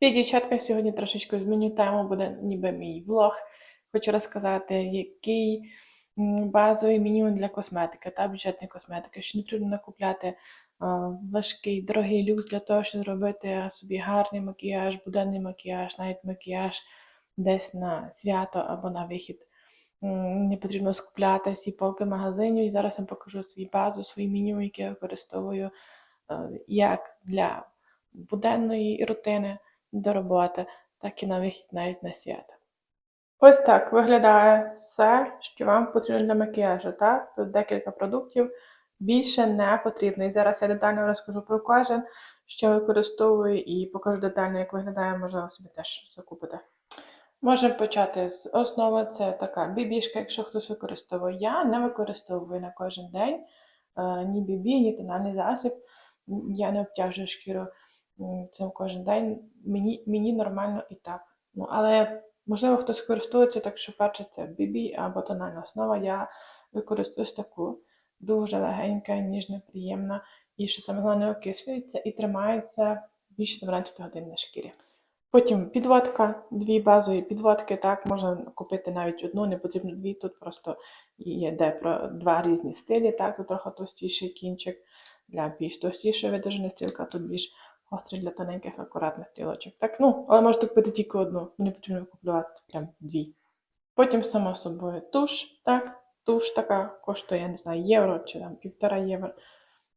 Привіт, дівчатка, сьогодні трошечки зміню тему, буде ніби мій влог. Хочу розказати, який базовий мінімум для косметики та бюджетної косметики, що не потрібно накупляти важкий, дорогий люкс для того, щоб зробити собі гарний макіяж, буденний макіяж, навіть макіяж десь на свято або на вихід. Не потрібно скупляти всі полки магазинів. І зараз я вам покажу свій базу, свій мінімум, який я використовую е, як для буденної рутини до роботи, так і на вихід навіть на свято. Ось так виглядає все, що вам потрібно для макіяжу. Так? Тут декілька продуктів, більше не потрібно. І зараз я детально розкажу про кожен, що використовую, і покажу детально, як виглядає, можливо, собі теж закупити. Можемо почати з основи. Це така бібішка, якщо хтось використовує. Я не використовую на кожен день е, ні бібі, ні тональний засіб. Я не обтяжую шкіру цим кожен день. Мені, мені нормально і так. Ну, але можливо хтось користується, так що перше це бібі або тональна основа. Я використовую таку. Дуже легенька, ніжна, приємна. І що саме головне окислюється і тримається більше 12 годин на шкірі. Потім підводка, дві базові підводки, так, можна купити навіть одну, не потрібно дві, тут просто є де про два різні стилі, так, тут трохи товстіший кінчик для більш товстішої видержаної стрілки, а тут більш гострий для тоненьких, акуратних стрілочок. Так, ну, але можете купити тільки одну, не потрібно купувати прям дві. Потім, само собою, туш, так, туш така коштує, я не знаю, євро чи там півтора євро.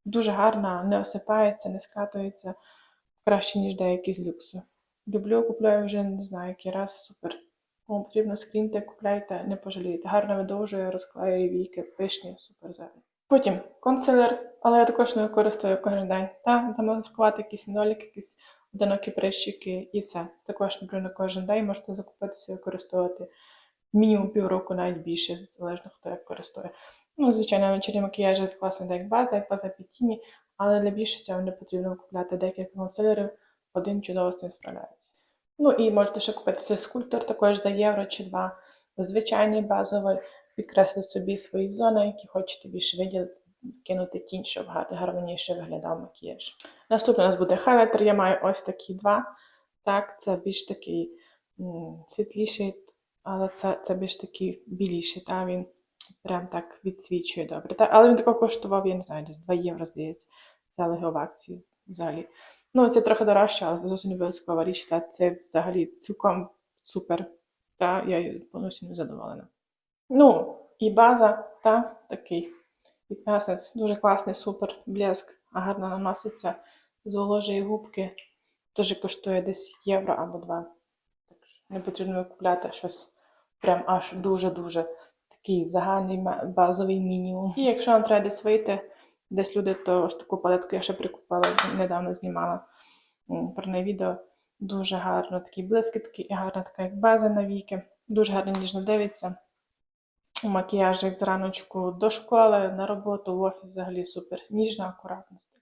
Дуже гарна, не осипається, не скатується, краще, ніж деякі з люксу. Люблю, купляю вже не знаю, який раз, супер. Кому потрібно скріньте, купляйте, не пожалієте. Гарно видовжує, розклеює віки, пишні, супер зелень. Потім консилер, але я також не використовую кожен день. Та замаскувати якісь недоліки, якісь одинокі прищики і все. Також не потрібно кожен день можете закупитися і використовувати мінімум півроку, навіть більше, залежно хто як користує. Ну, звичайно, вечірній макіяж це класно як база, як база під тіні, але для більшості вам не потрібно купляти декілька консилерів, один чудово з цим справляється. Ну і можете ще купити свій скульптор також за євро чи два. Звичайний базовий, підкреслити собі свої зони, які хочете більше виділити, кинути тінь, щоб гарно, гармоніше виглядав макіяж. Наступний у нас буде хайлайтер. Я маю ось такі два. Так, це більш такий світліший, але це, це більш такий біліший. Та, він прям так відсвічує добре. Та, але він такого коштував, я не знаю, десь 2 євро, здається. Це але його в акції взагалі. Ну, це трохи дорожче, але це зовсім обов'язкова річ. Та це взагалі цілком супер. Та я повністю не задоволена. Ну, і база, та такий підпесець, дуже класний, супер блеск, гарно наноситься, зволожує губки. Теж коштує десь євро або два. Так що не потрібно купляти щось прям аж дуже-дуже такий загальний базовий мінімум. І якщо вам треба десь вийти, десь люди, то ось таку палетку я ще прикупила, недавно знімала про неї відео. Дуже гарно, такі блискітки і гарна така як база на віки. Дуже гарно ніжно дивиться. Макіяжик зраночку до школи, на роботу, в офіс взагалі супер. Ніжна акуратність.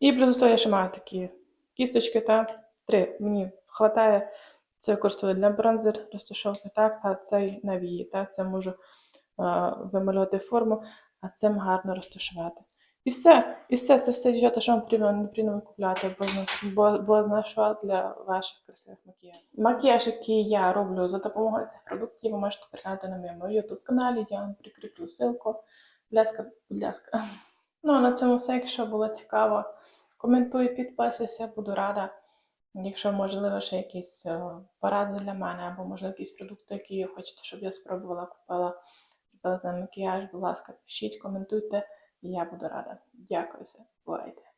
І плюс я ще маю такі кісточки, та три. Мені вистачає. Це використовую для бронзер, розташовки, так, а цей навії. Так, це можу е, вималювати форму, а цим гарно розташувати. І все, і все, це все дівчата, що вам потрібно, не потрібно викупляти, бо, бо, знайшла для ваших красивих макіяжів. Макіяж, який я роблю за допомогою цих продуктів, ви можете переглянути на моєму YouTube каналі, я вам прикріплю ссылку. Будь ласка, будь ласка. Ну, а на цьому все, якщо було цікаво, коментуй, підписуйся, буду рада. Якщо можливо ще якісь е, поради для мене, або можливо якісь продукти, які хочете, щоб я спробувала, купила, купила на макіяж, будь ласка, пишіть, коментуйте, я буду рада. Дякую. Бувайте.